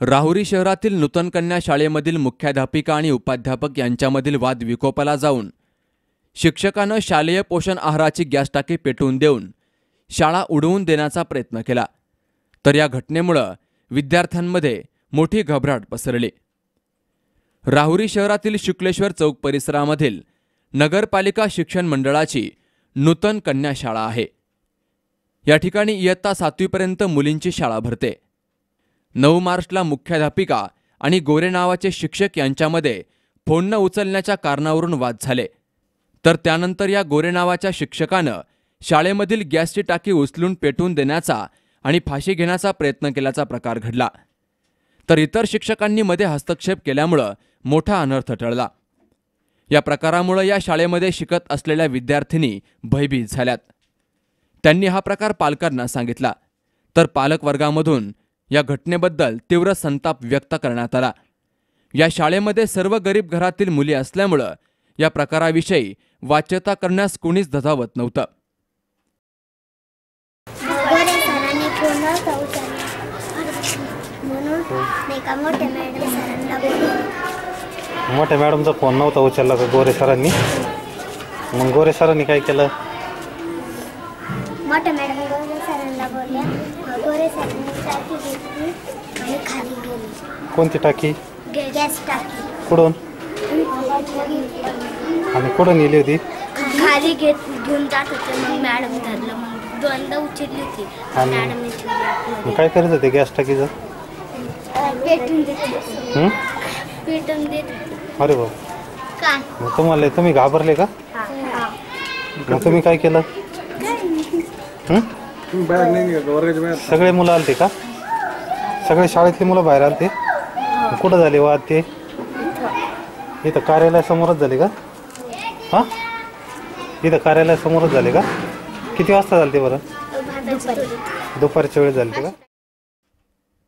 राहुरी शहरातील नूतन कन्या शाळेमधील मुख्याध्यापिका आणि उपाध्यापक यांच्यामधील वाद विकोपाला जाऊन शिक्षकानं शालेय पोषण आहाराची गॅस टाकी पेटवून देऊन शाळा उडवून देण्याचा प्रयत्न केला. तर या घटनेमुळं विद्यार्थ्यांमध्ये मोठी घबराट पसरली. राहुरी शहरातील शुक्लेश्वर चौक परिसरामधील नगरपालिका शिक्षण मंडळाची नूतन कन्या शाळा आहे. या ठिकाणी इयत्ता सातवीपर्यंत मुलींची शाळा भरते. नऊ मार्चला मुख्याध्यापिका आणि गोरे नावाचे शिक्षक यांच्यामध्ये फोन न उचलण्याच्या कारणावरून वाद झाले. तर त्यानंतर या गोरे नावाच्या शिक्षकानं शाळेमधील गॅसची टाकी उचलून पेटवून देण्याचा आणि फाशी घेण्याचा प्रयत्न केल्याचा प्रकार घडला. तर इतर शिक्षकांनी मध्ये हस्तक्षेप केल्यामुळं मोठा अनर्थ टळला. या प्रकारामुळं या शाळेमध्ये शिकत असलेल्या विद्यार्थिनी भयभीत झाल्यात. त्यांनी हा प्रकार पालकांना सांगितला. तर पालक वर्गामधून या घटनेबद्दल तीव्र संताप व्यक्त करण्यात आला. या शाळेमध्ये सर्व गरीब घरातील मुली असल्यामुळं या प्रकाराविषयी वाच्यता करण्यास कुणीच धजावत नव्हतं. मोठ्या मॅडमचा फोन नव्हता उचलला का गोरे सरांनी? मग गोरे सरांनी काय केलं? मोठ्या मॅडम गोरे सरांना बोलल्या गोरे सरांनी टाकी घेतली आणि खाली गेली. कोणती टाकी? गॅस टाकी. कुठून? आणि कुठून नेली होती? खाली घेत घेऊन जात होते. मग मॅडम धरलं. मग दोनदा उचलली होती. आणि- मॅडमने ठेवली मग काय करत होते गॅस टाकीचं? पेटून देत होते. हं? पेटून देत होते. अरे भाऊ काय मग तुम्हाला तुम्ही घाबरले का? हा. मग तुम्ही काय केलं? हं? सगळे मुलं आलते का? सगळे शाळेतली मुलं बाहेर आलते? कुठं झाले वाद ते इथं कार्यालयासमोरच झाले का? हां? इथं कार्यालयासमोरच झाले का? किती वाजता झाले ते बरं? दुपारी. दुपारच्या वेळेस झाले का?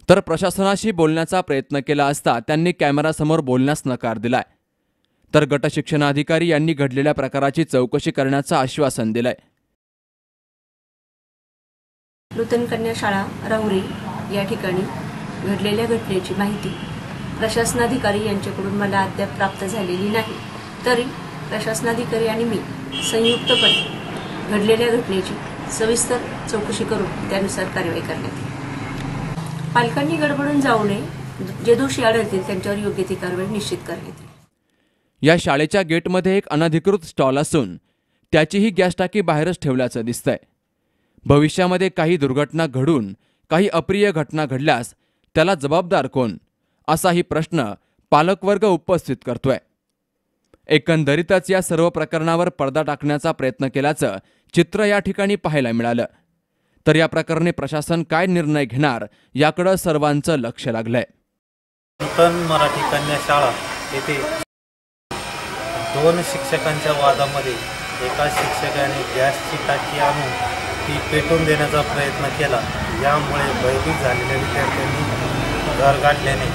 तर प्रशासनाशी बोलण्याचा प्रयत्न केला असता त्यांनी कॅमेरासमोर बोलण्यास नकार दिलाय. तर गटशिक्षणाधिकारी यांनी घडलेल्या प्रकाराची चौकशी करण्याचं आश्वासन दिलंय. नूतन कन्या शाळा राहुरी या ठिकाणी घडलेल्या घटनेची माहिती प्रशासनाधिकारी यांच्याकडून मला अद्याप प्राप्त झालेली नाही. तरी प्रशासनाधिकारी आणि मी संयुक्तपणे घडलेल्या घटनेची सविस्तर चौकशी करून त्यानुसार कारवाई करण्यात येईल. पालकांनी गडबडून जाऊ नये. जे दोषी आढळतील त्यांच्यावर योग्य ती कारवाई निश्चित करण्यात येईल. या शाळेच्या गेटमध्ये एक अनधिकृत स्टॉल असून त्याचीही गॅस टाकी बाहेरच ठेवल्याचं दिसतंय. भविष्यामध्ये काही दुर्घटना घडून काही अप्रिय घटना घडल्यास त्याला जबाबदार कोण? असाही प्रश्न पालकवर्ग उपस्थित करतोय. एकंदरीतच या सर्व प्रकरणावर पडदा टाकण्याचा प्रयत्न केल्याचं चित्र या ठिकाणी पाहायला मिळालं. तर या प्रकरणी प्रशासन काय निर्णय घेणार याकडं सर्वांचं लक्ष लागलंय. नूतन मराठी कन्या शाळा येथे दोन शिक्षकांच्या वादामध्ये एका शिक्षकाने गॅसची टाकी आणून ती पेटवून देण्याचा प्रयत्न केला. यामुळे भयभीत झालेल्या विद्यार्थ्यांनी घर गाठल्याने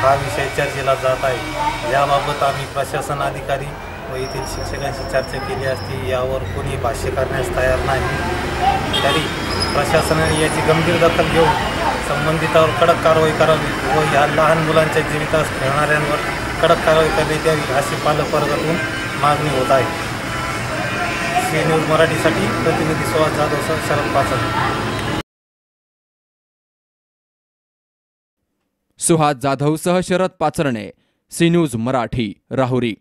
हा विषय चर्चेला जात आहे. याबाबत आम्ही प्रशासन अधिकारी व येथील शिक्षकांशी चर्चा केली असती. यावर कोणी भाष्य करण्यास तयार नाही. तरी प्रशासनाने याची गंभीर दखल घेऊन संबंधितावर कडक कारवाई करावी व या लहान मुलांच्या जीवितास खेळणाऱ्यांवर कडक कारवाई करण्यात यावी अशी पालकवर्गातून मागणी होत आहे. सी न्यूज मराठीसाठी प्रतिनिधी सुहास जाधव सर शरद पाचक सुहास जाधवसह शरद पाचरणे सी न्यूज मराठी राहुरी.